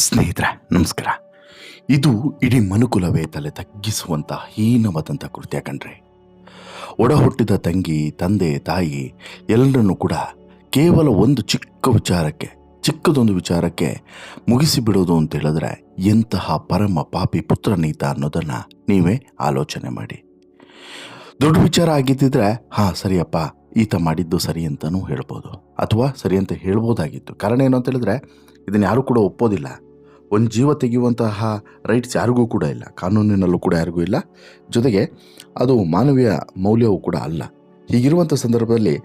ಸ್ನೇಹಿತರೆ, ನಮಸ್ಕಾರ. ಇದು ಇಡೀ ಮನುಕುಲವೇ ತಲೆ ತಗ್ಗಿಸುವಂಥ ಹೀನವಾದಂಥ ಕೃತ್ಯ ಕಣ್ರಿ. ಒಡ ಹುಟ್ಟಿದ ತಂಗಿ, ತಂದೆ, ತಾಯಿ ಎಲ್ಲರನ್ನೂ ಕೂಡ ಕೇವಲ ಒಂದು ಚಿಕ್ಕ ವಿಚಾರಕ್ಕೆ, ಚಿಕ್ಕದೊಂದು ವಿಚಾರಕ್ಕೆ ಮುಗಿಸಿ ಬಿಡೋದು ಅಂತ ಹೇಳಿದ್ರೆ ಎಂತಹ ಪರಮ ಪಾಪಿ ಪುತ್ರನೀತ ಅನ್ನೋದನ್ನು ನೀವೇ ಆಲೋಚನೆ ಮಾಡಿ. ದೊಡ್ಡ ವಿಚಾರ ಆಗಿದ್ದಿದ್ರೆ, ಹಾಂ, ಸರಿಯಪ್ಪ, ಈತ ಮಾಡಿದ್ದು ಸರಿ ಅಂತಲೂ ಹೇಳ್ಬೋದು. ಅಥವಾ ಸರಿ ಅಂತ ಹೇಳ್ಬೋದಾಗಿತ್ತು. ಕಾರಣ ಏನು ಅಂತ ಹೇಳಿದ್ರೆ, ಇದನ್ನು ಯಾರೂ ಕೂಡ ಒಪ್ಪೋದಿಲ್ಲ. ಒಂದು ಜೀವ ತೆಗೆಯುವಂತಹ ರೈಟ್ಸ್ ಯಾರಿಗೂ ಕೂಡ ಇಲ್ಲ, ಕಾನೂನಿನಲ್ಲೂ ಕೂಡ ಯಾರಿಗೂ ಇಲ್ಲ. ಜೊತೆಗೆ ಅದು ಮಾನವೀಯ ಮೌಲ್ಯವೂ ಕೂಡ ಅಲ್ಲ. ಹೀಗಿರುವಂಥ ಸಂದರ್ಭದಲ್ಲಿ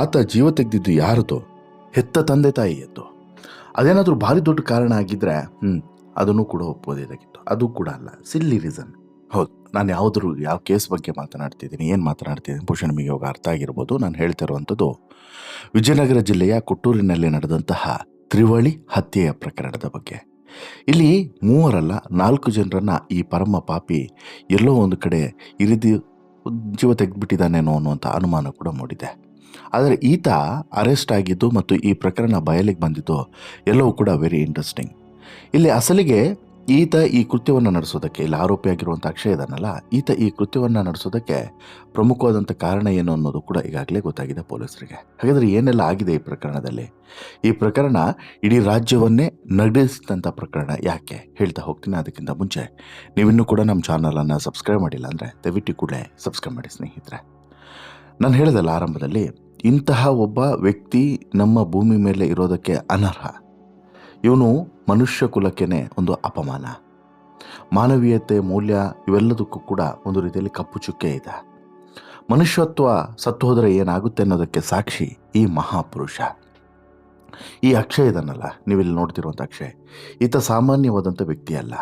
ಆತ ಜೀವ ತೆಗೆದಿದ್ದು ಯಾರದು? ಹೆತ್ತ ತಂದೆ ತಾಯಿಯದ್ದು. ಅದೇನಾದರೂ ಭಾರಿ ದೊಡ್ಡ ಕಾರಣ ಆಗಿದ್ದರೆ ಹ್ಞೂ ಅದನ್ನು ಕೂಡ ಒಪ್ಪೋದಾಗಿತ್ತು ಅದು ಕೂಡ ಅಲ್ಲ. ಸಿಲ್ಲಿ ರೀಸನ್ ಹೌದು, ನಾನು ಯಾವುದ್ರ ಯಾವ ಕೇಸ್ ಬಗ್ಗೆ ಮಾತನಾಡ್ತಿದ್ದೀನಿ, ಏನು ಮಾತನಾಡ್ತಿದ್ದೀನಿ ಬಹುಶಃ ನಿಮಗೆ ಇವಾಗ ಅರ್ಥ ಆಗಿರ್ಬೋದು. ನಾನು ಹೇಳ್ತಿರುವಂಥದ್ದು ವಿಜಯನಗರ ಜಿಲ್ಲೆಯ ಕೊಟ್ಟೂರಿನಲ್ಲಿ ನಡೆದಂತಹ ತ್ರಿವಳಿ ಹತ್ಯೆಯ ಪ್ರಕರಣದ ಬಗ್ಗೆ. ಇಲ್ಲಿ ಮೂವರಲ್ಲ, ನಾಲ್ಕು ಜನರನ್ನ ಈ ಪರಮ ಪಾಪಿ ಎಲ್ಲೋ ಒಂದು ಕಡೆ ಇರಿದು ಜೀವ ತೆಗೆದುಬಿಟ್ಟಿದ್ದಾನೇನೋ ಅನ್ನುವಂಥ ಅನುಮಾನ ಕೂಡ ಮೂಡಿದೆ. ಆದರೆ ಈತ ಅರೆಸ್ಟ್ ಆಗಿದ್ದು ಮತ್ತು ಈ ಪ್ರಕರಣ ಬಯಲಿಗೆ ಬಂದಿದ್ದು ಎಲ್ಲವೂ ಕೂಡ ವೆರಿ ಇಂಟ್ರೆಸ್ಟಿಂಗ್ ಇಲ್ಲಿ ಅಸಲಿಗೆ ಈತ ಈ ಕೃತ್ಯವನ್ನು ನಡೆಸೋದಕ್ಕೆ, ಇಲ್ಲಿ ಆರೋಪಿಯಾಗಿರುವಂಥ ಅಕ್ಷಯ ಇದನ್ನಲ್ಲ, ಈತ ಈ ಕೃತ್ಯವನ್ನು ನಡೆಸೋದಕ್ಕೆ ಪ್ರಮುಖವಾದಂಥ ಕಾರಣ ಏನು ಅನ್ನೋದು ಕೂಡ ಈಗಾಗಲೇ ಗೊತ್ತಾಗಿದೆ ಪೊಲೀಸರಿಗೆ. ಹಾಗಾದರೆ ಏನೆಲ್ಲ ಆಗಿದೆ ಈ ಪ್ರಕರಣದಲ್ಲಿ? ಈ ಪ್ರಕರಣ ಇಡೀ ರಾಜ್ಯವನ್ನೇ ನಡೆಸಿದಂಥ ಪ್ರಕರಣ. ಯಾಕೆ? ಹೇಳ್ತಾ ಹೋಗ್ತೀನಿ ಅದಕ್ಕಿಂತ ಮುಂಚೆ. ನೀವಿನ್ನೂ ಕೂಡ ನಮ್ಮ ಚಾನಲನ್ನು ಸಬ್ಸ್ಕ್ರೈಬ್ ಮಾಡಿಲ್ಲ ಅಂದರೆ ದಯವಿಟ್ಟು ಕೂಡಲೇ ಸಬ್ಸ್ಕ್ರೈಬ್ ಮಾಡಿ ಸ್ನೇಹಿತರೆ. ನಾನು ಹೇಳಿದಲ್ಲ ಆರಂಭದಲ್ಲಿ, ಇಂತಹ ಒಬ್ಬ ವ್ಯಕ್ತಿ ನಮ್ಮ ಭೂಮಿ ಮೇಲೆ ಇರೋದಕ್ಕೆ ಅನರ್ಹ. ಇವನು ಮನುಷ್ಯ ಕುಲಕ್ಕೇನೆ ಒಂದು ಅಪಮಾನ. ಮಾನವೀಯತೆ, ಮೌಲ್ಯ ಇವೆಲ್ಲದಕ್ಕೂ ಕೂಡ ಒಂದು ರೀತಿಯಲ್ಲಿ ಕಪ್ಪು ಚುಕ್ಕೆ ಇದೆ. ಮನುಷ್ಯತ್ವ ಸತ್ತು ಹೋದರೆ ಏನಾಗುತ್ತೆ ಅನ್ನೋದಕ್ಕೆ ಸಾಕ್ಷಿ ಈ ಮಹಾಪುರುಷ. ಈ ಅಕ್ಷಯ ಇದನ್ನಲ್ಲ, ನೀವಿಲ್ಲಿ ನೋಡ್ತಿರುವಂಥ ಅಕ್ಷಯ. ಈತ ಸಾಮಾನ್ಯವಾದಂಥ ವ್ಯಕ್ತಿ ಅಲ್ಲ.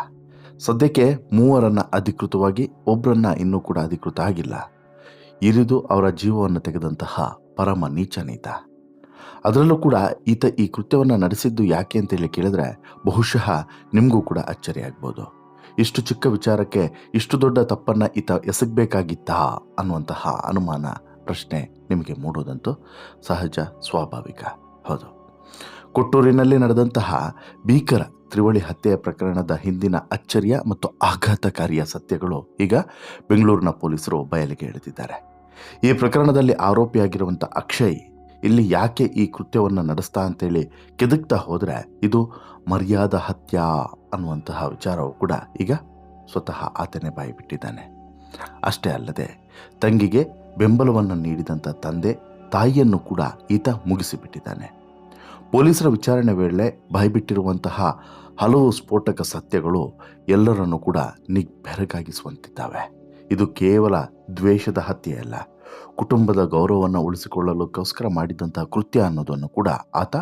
ಸದ್ಯಕ್ಕೆ ಮೂವರನ್ನು ಅಧಿಕೃತವಾಗಿ ಒಬ್ಬರನ್ನ ಇನ್ನೂ ಕೂಡ ಅಧಿಕೃತ ಆಗಿಲ್ಲ. ಇರಿದು ಅವರ ಜೀವವನ್ನು ತೆಗೆದಂತಹ ಪರಮ ನೀಚನೀತ. ಅದರಲ್ಲೂ ಕೂಡ ಈತ ಈ ಕೃತ್ಯವನ್ನು ನಡೆಸಿದ್ದು ಯಾಕೆ ಅಂತೇಳಿ ಕೇಳಿದ್ರೆ ಬಹುಶಃ ನಿಮಗೂ ಕೂಡ ಅಚ್ಚರಿ ಆಗ್ಬೋದು. ಇಷ್ಟು ಚಿಕ್ಕ ವಿಚಾರಕ್ಕೆ ಇಷ್ಟು ದೊಡ್ಡ ತಪ್ಪನ್ನು ಈತ ಎಸಗಬೇಕಾಗಿತ್ತಾ ಅನ್ನುವಂತಹ ಅನುಮಾನ ಪ್ರಶ್ನೆ ನಿಮಗೆ ಮೂಡೋದಂತೂ ಸಹಜ ಸ್ವಾಭಾವಿಕ. ಹೌದು. ಕೊಟ್ಟೂರಿನಲ್ಲಿ ನಡೆದಂತಹ ಭೀಕರ ತ್ರಿವಳಿ ಹತ್ಯೆಯ ಪ್ರಕರಣದ ಹಿಂದಿನ ಅಚ್ಚರಿಯ ಮತ್ತು ಆಘಾತಕಾರಿಯ ಸತ್ಯಗಳು ಈಗ ಬೆಂಗಳೂರಿನ ಪೊಲೀಸರು ಬಯಲಿಗೆ ಎಳೆದಿದ್ದಾರೆ. ಈ ಪ್ರಕರಣದಲ್ಲಿ ಆರೋಪಿಯಾಗಿರುವಂಥ ಅಕ್ಷಯ್ ಇಲ್ಲಿ ಯಾಕೆ ಈ ಕೃತ್ಯವನ್ನು ನಡೆಸ್ತಾ ಅಂತೇಳಿ ಕೆದಕ್ತಾ ಹೋದರೆ ಇದು ಮರ್ಯಾದ ಹತ್ಯ ಅನ್ನುವಂತಹ ವಿಚಾರವು ಕೂಡ ಈಗ ಸ್ವತಃ ಆತನೇ ಬಾಯಿ ಬಿಟ್ಟಿದ್ದಾನೆ ಅಷ್ಟೇ ಅಲ್ಲದೆ ತಂಗಿಗೆ ಬೆಂಬಲವನ್ನು ನೀಡಿದಂಥ ತಂದೆ ತಾಯಿಯನ್ನು ಕೂಡ ಈತ ಮುಗಿಸಿಬಿಟ್ಟಿದ್ದಾನೆ. ಪೊಲೀಸರ ವಿಚಾರಣೆ ವೇಳೆ ಬಾಯಿಬಿಟ್ಟಿರುವಂತಹ ಹಲವು ಸ್ಫೋಟಕ ಸತ್ಯಗಳು ಎಲ್ಲರನ್ನು ಕೂಡ ನಿಗ್ಬೆರಗಾಗಿಸುವಂತಿದ್ದಾವೆ ಇದು ಕೇವಲ ದ್ವೇಷದ ಹತ್ಯೆಯಲ್ಲ ಕುಟುಂಬದ ಗೌರವವನ್ನು ಉಳಿಸಿಕೊಳ್ಳಲುಕ್ಕೋಸ್ಕರ ಮಾಡಿದಂತಹ ಕೃತ್ಯ ಅನ್ನೋದನ್ನು ಕೂಡ ಆತ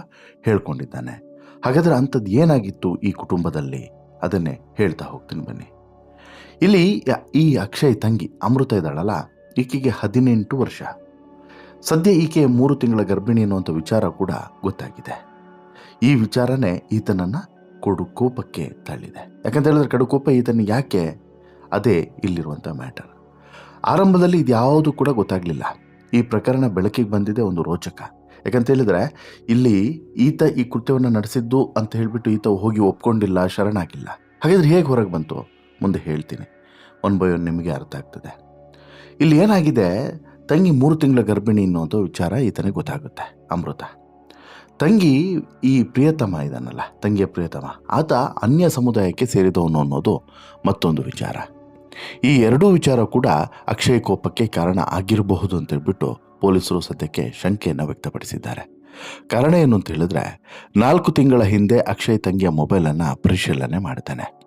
ಹೇಳ್ಕೊಂಡಿದ್ದಾನೆ. ಹಾಗಾದರೆ ಅಂಥದ್ದು ಏನಾಗಿತ್ತು ಈ ಕುಟುಂಬದಲ್ಲಿ? ಅದನ್ನೇ ಹೇಳ್ತಾ ಹೋಗ್ತೀನಿ ಬನ್ನಿ. ಇಲ್ಲಿ ಈ ಅಕ್ಷಯ್ ತಂಗಿ ಅಮೃತ ಇದ್ದಾಳಲ್ಲ, ಈಕೆಗೆ ಹದಿನೆಂಟು ವರ್ಷ. ಸದ್ಯ ಈಕೆ ಮೂರು ತಿಂಗಳ ಗರ್ಭಿಣಿ ಅನ್ನುವಂಥ ವಿಚಾರ ಕೂಡ ಗೊತ್ತಾಗಿದೆ. ಈ ವಿಚಾರನೇ ಈತನನ್ನು ಕೊಡು ಕೋಪಕ್ಕೆ ತಳ್ಳಿದೆ. ಯಾಕಂತ ಹೇಳಿದ್ರೆ ಕಡುಕೋಪ ಈತನ ಯಾಕೆ? ಅದೇ ಇಲ್ಲಿರುವಂಥ ಮ್ಯಾಟರ್. ಆರಂಭದಲ್ಲಿ ಇದ್ಯಾವುದು ಕೂಡ ಗೊತ್ತಾಗಲಿಲ್ಲ. ಈ ಪ್ರಕರಣ ಬೆಳಕಿಗೆ ಬಂದಿದೆ ಒಂದು ರೋಚಕ. ಯಾಕಂತ ಹೇಳಿದ್ರೆ, ಇಲ್ಲಿ ಈತ ಈ ಕೃತ್ಯವನ್ನು ನಡೆಸಿದ್ದು ಅಂತ ಹೇಳಿಬಿಟ್ಟು ಈತ ಹೋಗಿ ಒಪ್ಕೊಂಡಿಲ್ಲ, ಶರಣಾಗಿಲ್ಲ. ಹಾಗಿದ್ರೆ ಹೇಗೆ ಹೊರಗೆ ಬಂತು? ಮುಂದೆ ಹೇಳ್ತೀನಿ. ಒನ್ ಬೈ ಒನ್ ನಿಮಗೆ ಅರ್ಥ ಆಗ್ತದೆ. ಇಲ್ಲಿ ಏನಾಗಿದೆ? ತಂಗಿ ಮೂರು ತಿಂಗಳ ಗರ್ಭಿಣಿ ಅನ್ನೋದು ವಿಚಾರ ಈತನಿಗೆ ಗೊತ್ತಾಗುತ್ತೆ. ಅಮೃತ. ತಂಗಿ ಈ ಪ್ರಿಯತಮ ಇದನ್ನಲ್ಲ ತಂಗಿಯ ಪ್ರಿಯತಮ. ಆತ ಅನ್ಯ ಸಮುದಾಯಕ್ಕೆ ಸೇರಿದವನು ಅನ್ನೋದು ಮತ್ತೊಂದು ವಿಚಾರ. ಈ ಎರಡೂ ವಿಚಾರ ಕೂಡ ಅಕ್ಷಯ್ ಕೋಪಕ್ಕೆ ಕಾರಣ ಆಗಿರಬಹುದು ಅಂತ ಹೇಳ್ಬಿಟ್ಟು ಪೊಲೀಸರು ಸದ್ಯಕ್ಕೆ ಶಂಕೆಯನ್ನು ವ್ಯಕ್ತಪಡಿಸಿದ್ದಾರೆ. ಕಾರಣ ಏನು ಅಂತ ಹೇಳಿದ್ರೆ, ನಾಲ್ಕು ತಿಂಗಳ ಹಿಂದೆ ಅಕ್ಷಯ್ ತಂಗಿಯ ಮೊಬೈಲನ್ನು ಪರಿಶೀಲನೆ ಮಾಡ್ತಾನೆ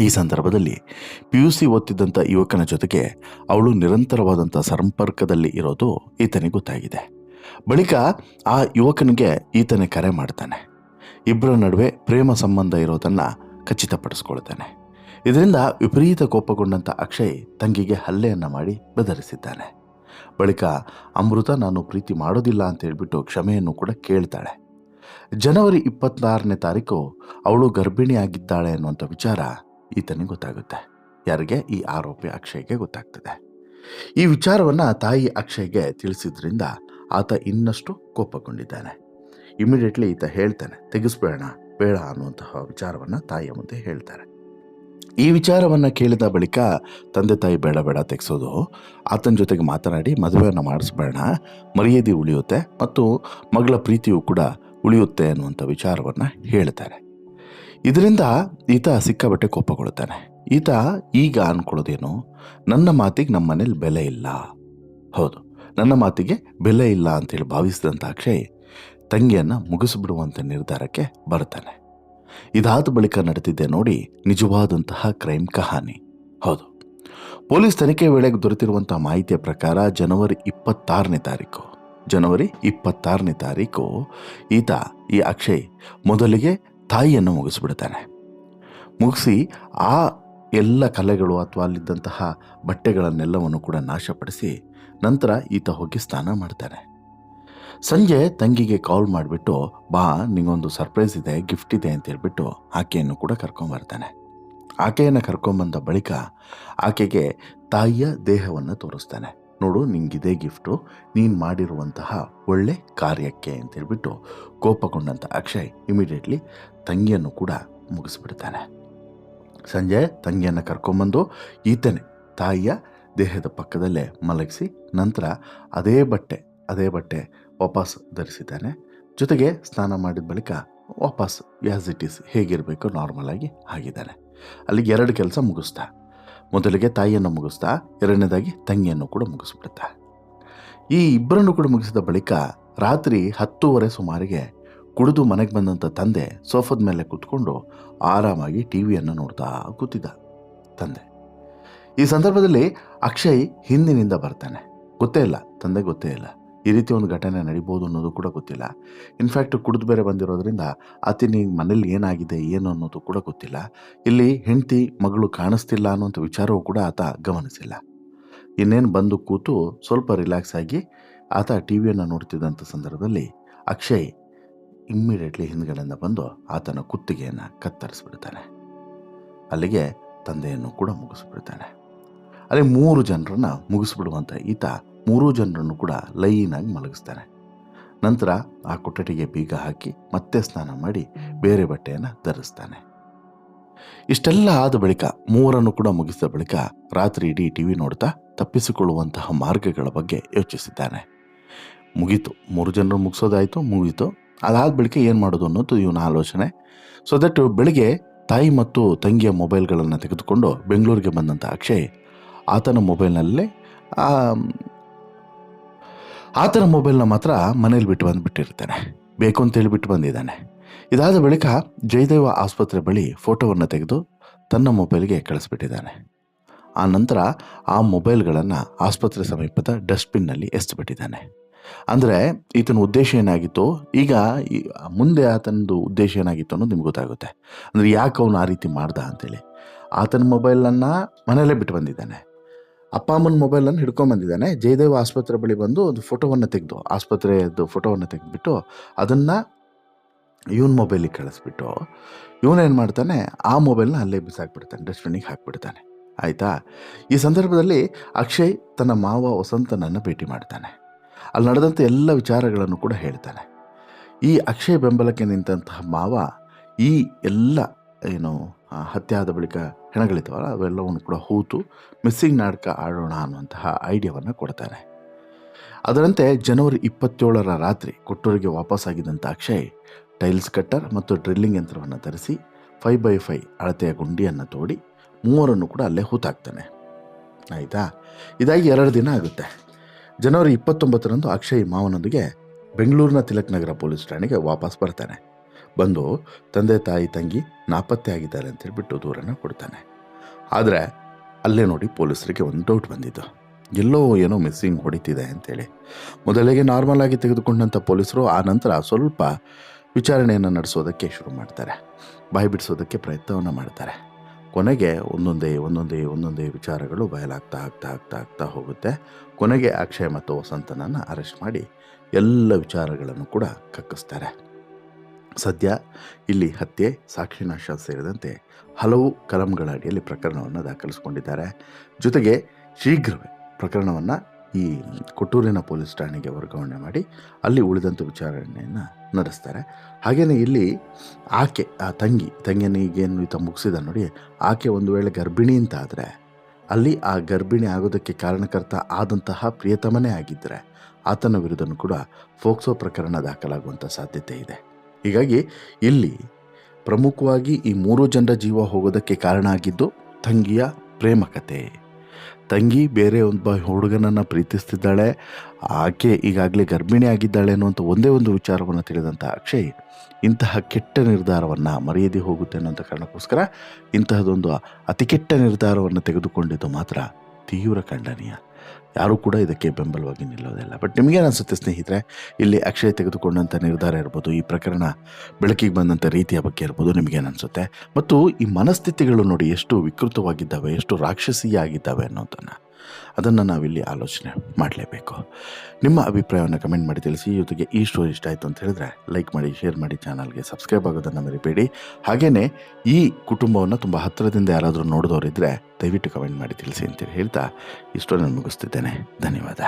ಈ ಸಂದರ್ಭದಲ್ಲಿ ಪಿ ಯು ಸಿ ಓದ್ತಿದ್ದಂಥ ಯುವಕನ ಜೊತೆಗೆ ಅವಳು ನಿರಂತರವಾದಂಥ ಸಂಪರ್ಕದಲ್ಲಿ ಇರೋದು ಈತನಿಗೆ ಗೊತ್ತಾಗಿದೆ. ಬಳಿಕ ಆ ಯುವಕನಿಗೆ ಈತನೇ ಕರೆ ಮಾಡ್ತಾನೆ. ಇಬ್ಬರ ನಡುವೆ ಪ್ರೇಮ ಸಂಬಂಧ ಇರೋದನ್ನು ಖಚಿತಪಡಿಸ್ಕೊಳ್ತಾನೆ. ಇದರಿಂದ ವಿಪರೀತ ಕೋಪಗೊಂಡಂಥ ಅಕ್ಷಯ್ ತಂಗಿಗೆ ಹಲ್ಲೆಯನ್ನು ಮಾಡಿ ಬೆದರಿಸಿದ್ದಾನೆ. ಬಳಿಕ ಅಮೃತ, ನಾನು ಪ್ರೀತಿ ಮಾಡೋದಿಲ್ಲ ಅಂತ ಹೇಳಿಬಿಟ್ಟು ಕ್ಷಮೆಯನ್ನು ಕೂಡ ಕೇಳ್ತಾಳೆ. ಜನವರಿ ಇಪ್ಪತ್ತಾರನೇ ತಾರೀಕು ಅವಳು ಗರ್ಭಿಣಿಯಾಗಿದ್ದಾಳೆ ಅನ್ನುವಂಥ ವಿಚಾರ ಈತನಿಗೆ ಗೊತ್ತಾಗುತ್ತೆ. ಯಾರಿಗೆ? ಈ ಆರೋಪಿ ಅಕ್ಷಯ್ಗೆ ಗೊತ್ತಾಗ್ತದೆ. ಈ ವಿಚಾರವನ್ನು ತಾಯಿ ಅಕ್ಷಯ್ಗೆ ತಿಳಿಸಿದ್ರಿಂದ ಆತ ಇನ್ನಷ್ಟು ಕೋಪಗೊಂಡಿದ್ದಾನೆ. ಇಮಿಡಿಯೇಟ್ಲಿ ಈತ ಹೇಳ್ತಾನೆ, ತೆಗೆಸ್ಬೇಡ, ಬೇಡ ಅನ್ನುವಂತಹ ವಿಚಾರವನ್ನು ತಾಯಿಯ ಮುಂದೆ ಹೇಳ್ತಾರೆ. ಈ ವಿಚಾರವನ್ನು ಕೇಳಿದ ಬಳಿಕ ತಂದೆ ತಾಯಿ ಬೇಡ ಬೇಡ ತೆಗೆಸೋದು. ಆತನ ಜೊತೆಗೆ ಮಾತನಾಡಿ ಮದುವೆಯನ್ನು ಮಾಡಿಸ್ಬೇಡ. ಮರ್ಯಾದೆ ಉಳಿಯುತ್ತೆ ಮತ್ತು ಮಗಳ ಪ್ರೀತಿಯೂ ಕೂಡ ಉಳಿಯುತ್ತೆ ಅನ್ನುವಂಥ ವಿಚಾರವನ್ನು ಹೇಳ್ತಾರೆ ಇದರಿಂದ ಈತ ಸಿಕ್ಕಾಬಟ್ಟೆ ಕೋಪಗೊಳ್ತಾನೆ ಈತ ಈಗ ಅಂದ್ಕೊಳ್ಳೋದೇನು ನನ್ನ ಮಾತಿಗೆ ನಮ್ಮ ಮನೇಲಿ ಬೆಲೆ ಇಲ್ಲ. ಹೌದು, ನನ್ನ ಮಾತಿಗೆ ಬೆಲೆ ಇಲ್ಲ ಅಂತೇಳಿ ಭಾವಿಸಿದಂಥ ಅಕ್ಷಯ್ ತಂಗಿಯನ್ನು ಮುಗಿಸಿಬಿಡುವಂಥ ನಿರ್ಧಾರಕ್ಕೆ ಬರ್ತಾನೆ ಇದಾದ ಬಳಿಕ ನಡೆದಿದ್ದೆ ನೋಡಿ ನಿಜವಾದಂತಹ ಕ್ರೈಮ್ ಕಹಾನಿ. ಹೌದು. ಪೊಲೀಸ್ ತನಿಖೆ ವೇಳೆಗೆ ದೊರೆತಿರುವಂತಹ ಮಾಹಿತಿಯ ಪ್ರಕಾರ ಜನವರಿ ಇಪ್ಪತ್ತಾರನೇ ತಾರೀಕು. ಜನವರಿ ಇಪ್ಪತ್ತಾರನೇ ತಾರೀಕು ಈತ, ಈ ಅಕ್ಷಯ್ ಮೊದಲಿಗೆ ತಾಯಿಯನ್ನು ಮುಗಿಸ್ಬಿಡ್ತಾನೆ. ಮುಗಿಸಿ ಆ ಎಲ್ಲ ಕಲೆಗಳು ಅಥವಾ ಅಲ್ಲಿದ್ದಂತಹ ಬಟ್ಟೆಗಳನ್ನೆಲ್ಲವನ್ನು ಕೂಡ ನಾಶಪಡಿಸಿ ನಂತರ ಈತ ಹೋಗಿ ಸ್ನಾನ ಮಾಡ್ತಾನೆ. ಸಂಜೆ ತಂಗಿಗೆ ಕಾಲ್ ಮಾಡಿಬಿಟ್ಟು, ಬಾ, ನಿಂಗೊಂದು ಸರ್ಪ್ರೈಸ್ ಇದೆ, ಗಿಫ್ಟ್ ಇದೆ ಅಂತ ಹೇಳ್ಬಿಟ್ಟು ಆಕೆಯನ್ನು ಕೂಡ ಕರ್ಕೊಂಬರ್ತಾನೆ ಆಕೆಯನ್ನು ಕರ್ಕೊಂಬಂದ ಬಳಿಕ ಆಕೆಗೆ ತಾಯಿಯ ದೇಹವನ್ನು ತೋರಿಸ್ತಾನೆ. ನೋಡು, ನಿಂಗಿದೆ ಗಿಫ್ಟು, ನೀನು ಮಾಡಿರುವಂತಹ ಒಳ್ಳೆ ಕಾರ್ಯಕ್ಕೆ ಅಂತ ಹೇಳ್ಬಿಟ್ಟು ಕೋಪಗೊಂಡಂಥ ಅಕ್ಷಯ್ ಇಮಿಡಿಯೇಟ್ಲಿ ತಂಗಿಯನ್ನು ಕೂಡ ಮುಗಿಸ್ಬಿಡ್ತಾನೆ. ಸಂಜೆ ತಂಗಿಯನ್ನು ಕರ್ಕೊಂಬಂದು ಈತನೇ ತಾಯಿಯ ದೇಹದ ಪಕ್ಕದಲ್ಲೇ ಮಲಗಿಸಿ, ನಂತರ ಅದೇ ಬಟ್ಟೆ ಅದೇ ಬಟ್ಟೆ ವಾಪಸ್ ಧರಿಸಿದ್ದಾನೆ. ಜೊತೆಗೆ ಸ್ನಾನ ಮಾಡಿದ ಬಳಿಕ ವಾಪಸ್ ಯಾಸ್ ಇಟ್ ಈಸ್ ಹೇಗಿರಬೇಕು ನಾರ್ಮಲ್ ಆಗಿ ಆಗಿದ್ದಾನೆ. ಅಲ್ಲಿಗೆ ಎರಡು ಕೆಲಸ ಮುಗಿಸ್ತಾ ಮೊದಲಿಗೆ ತಾಯಿಯನ್ನು ಮುಗಿಸ್ತಾ ಎರಡನೇದಾಗಿ ತಂಗಿಯನ್ನು ಕೂಡ ಮುಗಿಸ್ಬಿಡುತ್ತಾ ಈ ಇಬ್ಬರನ್ನು ಕೂಡ ಮುಗಿಸಿದ ಬಳಿಕ ರಾತ್ರಿ ಹತ್ತೂವರೆ ಸುಮಾರಿಗೆ ಕುಡಿದು ಮನೆಗೆ ಬಂದಂಥ ತಂದೆ ಸೋಫಾದ ಮೇಲೆ ಕೂತ್ಕೊಂಡು ಆರಾಮಾಗಿ ಟಿ ವಿಯನ್ನು ನೋಡ್ತಾ ಕೂತಿದ್ದ ತಂದೆ. ಈ ಸಂದರ್ಭದಲ್ಲಿ ಅಕ್ಷಯ್ ಹಿಂದಿನಿಂದ ಬರ್ತಾನೆ. ಗೊತ್ತೇ ಇಲ್ಲ, ತಂದೆ ಗೊತ್ತೇ ಇಲ್ಲ. ಈ ರೀತಿ ಒಂದು ಘಟನೆ ನಡಿಬೋದು ಅನ್ನೋದು ಕೂಡ ಗೊತ್ತಿಲ್ಲ. ಇನ್ಫ್ಯಾಕ್ಟ್ ಕುಡಿದು ಬೇರೆ ಬಂದಿರೋದ್ರಿಂದ ಆತನಿಗೆ ಮನೇಲಿ ಏನಾಗಿದೆ, ಏನು ಅನ್ನೋದು ಕೂಡ ಗೊತ್ತಿಲ್ಲ. ಇಲ್ಲಿ ಹೆಂಡತಿ ಮಗಳು ಕಾಣಿಸ್ತಿಲ್ಲ ಅನ್ನೋಂಥ ವಿಚಾರವೂ ಕೂಡ ಆತ ಗಮನಿಸಿಲ್ಲ. ಇನ್ನೇನು ಬಂದು ಕೂತು ಸ್ವಲ್ಪ ರಿಲ್ಯಾಕ್ಸ್ ಆಗಿ ಆತ ಟಿ ವಿಯನ್ನು ನೋಡ್ತಿದ್ದಂಥ ಸಂದರ್ಭದಲ್ಲಿ ಅಕ್ಷಯ್ ಇಮ್ಮಿಡಿಯೇಟ್ಲಿ ಹಿಂದ್ಗಡೆಯಿಂದ ಬಂದು ಆತನ ಕುತ್ತಿಗೆಯನ್ನು ಕತ್ತರಿಸ್ಬಿಡ್ತಾನೆ. ಅಲ್ಲಿಗೆ ತಂದೆಯನ್ನು ಕೂಡ ಮುಗಿಸ್ಬಿಡ್ತಾನೆ. ಅಲ್ಲಿ ಮೂರು ಜನರನ್ನ ಮುಗಿಸ್ಬಿಡುವಂಥ ಈತ ಮೂರೂ ಜನರನ್ನು ಕೂಡ ಲೈನಾಗಿ ಮಲಗಿಸ್ತಾನೆ. ನಂತರ ಆ ಕೊಠಡಿಗೆ ಬೀಗ ಹಾಕಿ ಮತ್ತೆ ಸ್ನಾನ ಮಾಡಿ ಬೇರೆ ಬಟ್ಟೆಯನ್ನು ಧರಿಸ್ತಾನೆ. ಇಷ್ಟೆಲ್ಲ ಆದ ಬಳಿಕ ಮೂರನ್ನು ಕೂಡ ಮುಗಿಸಿದ ಬಳಿಕ ರಾತ್ರಿ ಇಡೀ ಟಿ ವಿ ನೋಡ್ತಾ ತಪ್ಪಿಸಿಕೊಳ್ಳುವಂತಹ ಮಾರ್ಗಗಳ ಬಗ್ಗೆ ಯೋಚಿಸಿದ್ದಾನೆ. ಮುಗೀತು, ಮೂರು ಜನರು ಮುಗಿಸೋದಾಯಿತು, ಮುಗೀತು. ಅದಾದ ಬಳಿಕ ಏನು ಮಾಡೋದು ಅನ್ನೋದು ಇವನ ಆಲೋಚನೆ. ಸೊ ದಟ್ ಬೆಳಿಗ್ಗೆ ತಾಯಿ ಮತ್ತು ತಂಗಿಯ ಮೊಬೈಲ್ಗಳನ್ನು ತೆಗೆದುಕೊಂಡು ಬೆಂಗಳೂರಿಗೆ ಬಂದಂಥ ಅಕ್ಷಯ್ ಆತನ ಮೊಬೈಲ್ನಲ್ಲೇ ಆತನ ಮೊಬೈಲ್ನ ಮಾತ್ರ ಮನೇಲಿ ಬಿಟ್ಟು ಬಂದುಬಿಟ್ಟಿರ್ತಾನೆ. ಬೇಕು ಅಂತೇಳಿ ಬಿಟ್ಟು ಬಂದಿದ್ದಾನೆ. ಇದಾದ ಬಳಿಕ ಜಯದೇವ ಆಸ್ಪತ್ರೆ ಬಳಿ ಫೋಟೋವನ್ನು ತೆಗೆದು ತನ್ನ ಮೊಬೈಲ್ಗೆ ಕಳಿಸ್ಬಿಟ್ಟಿದ್ದಾನೆ. ಆ ನಂತರ ಆ ಮೊಬೈಲ್ಗಳನ್ನು ಆಸ್ಪತ್ರೆ ಸಮೀಪದ ಡಸ್ಟ್ಬಿನ್ನಲ್ಲಿ ಎಸ್ಬಿಟ್ಟಿದ್ದಾನೆ ಅಂದರೆ ಈತನ ಉದ್ದೇಶ ಏನಾಗಿತ್ತು? ಈಗ ಮುಂದೆ ಆತನದು ಉದ್ದೇಶ ಏನಾಗಿತ್ತು ಅನ್ನೋದು ನಿಮ್ಗೆ ಗೊತ್ತಾಗುತ್ತೆ. ಅಂದರೆ ಯಾಕೆ ಅವನು ಆ ರೀತಿ ಮಾಡ್ದ ಅಂತೇಳಿ. ಆತನ ಮೊಬೈಲನ್ನು ಮನೆಯಲ್ಲೇ ಬಿಟ್ಟು ಬಂದಿದ್ದಾನೆ. ಅಪ್ಪ ಅಮ್ಮನ ಮೊಬೈಲನ್ನು ಹಿಡ್ಕೊಂಡ್ ಬಂದಿದ್ದಾನೆ. ಜಯದೇವ ಆಸ್ಪತ್ರೆ ಬಳಿ ಬಂದು ಒಂದು ಫೋಟೋವನ್ನು ತೆಗೆದು, ಆಸ್ಪತ್ರೆಯದ್ದು ಫೋಟೋವನ್ನು ತೆಗೆದುಬಿಟ್ಟು ಅದನ್ನು ಇವನ್ ಮೊಬೈಲಿಗೆ ಕಳಿಸ್ಬಿಟ್ಟು ಇವನೇನು ಮಾಡ್ತಾನೆ, ಆ ಮೊಬೈಲ್ನ ಅಲ್ಲೇ ಬಿಸಾಕ್ಬಿಡ್ತಾನೆ, ಡಸ್ಟ್ಬಿನ್ನಿಗೆ ಹಾಕ್ಬಿಡ್ತಾನೆ. ಆಯಿತಾ? ಈ ಸಂದರ್ಭದಲ್ಲಿ ಅಕ್ಷಯ್ ತನ್ನ ಮಾವ ವಸಂತನನ್ನು ಭೇಟಿ ಮಾಡ್ತಾನೆ. ಅಲ್ಲಿ ನಡೆದಂಥ ಎಲ್ಲ ವಿಚಾರಗಳನ್ನು ಕೂಡ ಹೇಳ್ತಾನೆ. ಈ ಅಕ್ಷಯ್ ಬೆಂಬಲಕ್ಕೆ ನಿಂತಹ ಮಾವ ಈ ಎಲ್ಲ ಏನು ಹತ್ಯೆ ಆದ ಬಳಿಕ ಹೆಣಗಳಿದ್ದಾವಲ್ಲ, ಅವೆಲ್ಲವನ್ನು ಕೂಡ ಹೂತು ಮಿಸ್ಸಿಂಗ್ ನಾಟಕ ಆಡೋಣ ಅನ್ನುವಂತಹ ಐಡಿಯಾವನ್ನು ಕೊಡ್ತಾನೆ. ಅದರಂತೆ ಜನವರಿ ಇಪ್ಪತ್ತೇಳರ ರಾತ್ರಿ ಕೊಟ್ಟೂರಿಗೆ ವಾಪಸ್ಸಾಗಿದ್ದಂಥ ಅಕ್ಷಯ್ ಟೈಲ್ಸ್ ಕಟ್ಟರ್ ಮತ್ತು ಡ್ರಿಲ್ಲಿಂಗ್ ಯಂತ್ರವನ್ನು ತರಿಸಿ ಫೈವ್ ಬೈ ಫೈ ಅಳತೆಯ ಗುಂಡಿಯನ್ನು ತೋಡಿ ಮೂವರನ್ನು ಕೂಡ ಅಲ್ಲೇ ಹೂತಾಕ್ತಾನೆ. ಆಯಿತಾ? ಇದಾಗಿ ಎರಡು ದಿನ ಆಗುತ್ತೆ. ಜನವರಿ ಇಪ್ಪತ್ತೊಂಬತ್ತರಂದು ಅಕ್ಷಯ್ ಮಾವನೊಂದಿಗೆ ಬೆಂಗಳೂರಿನ ತಿಲಕ್ ನಗರ ಪೊಲೀಸ್ ಠಾಣೆಗೆ ವಾಪಸ್ ಬರ್ತಾನೆ. ಬಂದು ತಂದೆ, ತಾಯಿ, ತಂಗಿ ನಾಪತ್ತೆ ಆಗಿದ್ದಾರೆ ಅಂತ ಹೇಳ್ಬಿಟ್ಟು ದೂರನ್ನು ಕೊಡ್ತಾನೆ. ಆದರೆ ಅಲ್ಲೇ ನೋಡಿ ಪೊಲೀಸರಿಗೆ ಒಂದು ಡೌಟ್ ಬಂದಿದ್ದು. ಎಲ್ಲೋ ಏನೋ ಮಿಸ್ಸಿಂಗ್ ಹೊಡಿತಿದೆ ಅಂತೇಳಿ. ಮೊದಲಿಗೆ ನಾರ್ಮಲ್ ಆಗಿ ತೆಗೆದುಕೊಂಡಂಥ ಪೊಲೀಸರು, ಆ ನಂತರ ಸ್ವಲ್ಪ ವಿಚಾರಣೆಯನ್ನು ನಡೆಸೋದಕ್ಕೆ ಶುರು ಮಾಡ್ತಾರೆ. ಬಾಯಿ ಬಿಡಿಸೋದಕ್ಕೆ ಪ್ರಯತ್ನವನ್ನು ಮಾಡ್ತಾರೆ. ಕೊನೆಗೆ ಒಂದೊಂದೇ ಒಂದೊಂದೇ ಒಂದೊಂದೇ ವಿಚಾರಗಳು ಬಯಲಾಗ್ತಾ ಆಗ್ತಾ ಆಗ್ತಾ ಆಗ್ತಾ ಹೋಗುತ್ತೆ. ಕೊನೆಗೆ ಅಕ್ಷಯ್ ಮತ್ತು ವಸಂತನನ್ನು ಅರೆಸ್ಟ್ ಮಾಡಿ ಎಲ್ಲ ವಿಚಾರಗಳನ್ನು ಕೂಡ ಕಕ್ಕಿಸ್ತಾರೆ. ಸದ್ಯ ಇಲ್ಲಿ ಹತ್ಯೆ ಸಾಕ್ಷಿನಾಶ ಸೇರಿದಂತೆ ಹಲವು ಕಲಂಗಳ ಅಡಿಯಲ್ಲಿ ಪ್ರಕರಣವನ್ನು ದಾಖಲಿಸಿಕೊಂಡಿದ್ದಾರೆ. ಜೊತೆಗೆ ಶೀಘ್ರವೇ ಪ್ರಕರಣವನ್ನು ಈ ಕೊಟ್ಟೂರಿನ ಪೊಲೀಸ್ ಠಾಣೆಗೆ ವರ್ಗಾವಣೆ ಮಾಡಿ ಅಲ್ಲಿ ಉಳಿದಂಥ ವಿಚಾರಣೆಯನ್ನು ನಡೆಸ್ತಾರೆ. ಹಾಗೆಯೇ ಇಲ್ಲಿ ಆಕೆ, ಆ ತಂಗಿ ತಂಗಿನಿಗೇನು ಈತ ಮುಗಿಸಿದ ನೋಡಿ, ಆಕೆ ಒಂದು ವೇಳೆ ಗರ್ಭಿಣಿ ಅಂತ ಆದರೆ, ಅಲ್ಲಿ ಆ ಗರ್ಭಿಣಿ ಆಗೋದಕ್ಕೆ ಕಾರಣಕರ್ತ ಆದಂತಹ ಪ್ರಿಯತಮನೇ ಆಗಿದ್ದರೆ ಆತನ ವಿರುದ್ಧನೂ ಕೂಡ ಫೋಕ್ಸೋ ಪ್ರಕರಣ ದಾಖಲಾಗುವಂಥ ಸಾಧ್ಯತೆ ಇದೆ. ಹೀಗಾಗಿ ಇಲ್ಲಿ ಪ್ರಮುಖವಾಗಿ ಈ ಮೂರು ಜನರ ಜೀವ ಹೋಗೋದಕ್ಕೆ ಕಾರಣ ಆಗಿದ್ದು ತಂಗಿಯ ಪ್ರೇಮ ಕತೆ. ತಂಗಿ ಬೇರೆ ಒಬ್ಬ ಹುಡುಗನನ್ನು ಪ್ರೀತಿಸ್ತಿದ್ದಾಳೆ, ಆಕೆ ಈಗಾಗಲೇ ಗರ್ಭಿಣಿ ಆಗಿದ್ದಾಳೆ ಅನ್ನುವಂಥ ಒಂದೇ ಒಂದು ವಿಚಾರವನ್ನು ತಿಳಿದಂಥ ಅಕ್ಷಯ್ ಇಂತಹ ಕೆಟ್ಟ ನಿರ್ಧಾರವನ್ನು ಮರೆಯದೆ ಹೋಗುತ್ತೆ ಅನ್ನೋಂಥ ಕಾರಣಕ್ಕೋಸ್ಕರ ಇಂತಹದೊಂದು ಅತಿ ಕೆಟ್ಟ ನಿರ್ಧಾರವನ್ನು ತೆಗೆದುಕೊಂಡಿದ್ದು ಮಾತ್ರ ತೀವ್ರ ಖಂಡನೀಯ. ಯಾರೂ ಕೂಡ ಇದಕ್ಕೆ ಬೆಂಬಲವಾಗಿ ನಿಲ್ಲೋದಿಲ್ಲ. ಬಟ್ ನಿಮಗೇನು ಅನಿಸುತ್ತೆ ಸ್ನೇಹಿತರೆ, ಇಲ್ಲಿ ಅಕ್ಷಯ್ ತೆಗೆದುಕೊಂಡಂಥ ನಿರ್ಧಾರ ಇರ್ಬೋದು, ಈ ಪ್ರಕರಣ ಬೆಳಕಿಗೆ ಬಂದಂಥ ರೀತಿಯ ಬಗ್ಗೆ ಇರ್ಬೋದು ನಿಮಗೇನು ಅನಿಸುತ್ತೆ. ಮತ್ತು ಈ ಮನಸ್ಥಿತಿಗಳು ನೋಡಿ ಎಷ್ಟು ವಿಕೃತವಾಗಿದ್ದಾವೆ, ಎಷ್ಟು ರಾಕ್ಷಸೀಯ ಆಗಿದ್ದಾವೆ ಅನ್ನೋದನ್ನು. ಅದನ್ನು ನಾವಿಲ್ಲಿ ಆಲೋಚನೆ ಮಾಡಲೇಬೇಕು. ನಿಮ್ಮ ಅಭಿಪ್ರಾಯವನ್ನು ಕಮೆಂಟ್ ಮಾಡಿ ತಿಳಿಸಿ, ಜೊತೆಗೆ ಈ ಸ್ಟೋರಿ ಇಷ್ಟ ಆಯಿತು ಅಂತ ಹೇಳಿದ್ರೆ ಲೈಕ್ ಮಾಡಿ ಶೇರ್ ಮಾಡಿ ಚಾನಲ್ಗೆ ಸಬ್ಸ್ಕ್ರೈಬ್ ಆಗೋದನ್ನು ಮರಿಬೇಡಿ. ಹಾಗೆಯೇ ಈ ಕುಟುಂಬವನ್ನು ತುಂಬ ಹತ್ತಿರದಿಂದ ಯಾರಾದರೂ ನೋಡಿದವರಿದ್ದರೆ ದಯವಿಟ್ಟು ಕಮೆಂಟ್ ಮಾಡಿ ತಿಳಿಸಿ ಅಂತೇಳಿ ಹೇಳ್ತಾ ಈ ಸ್ಟೋರಿಯನ್ನು ಮುಗಿಸ್ತಿದ್ದೇನೆ. ಧನ್ಯವಾದ.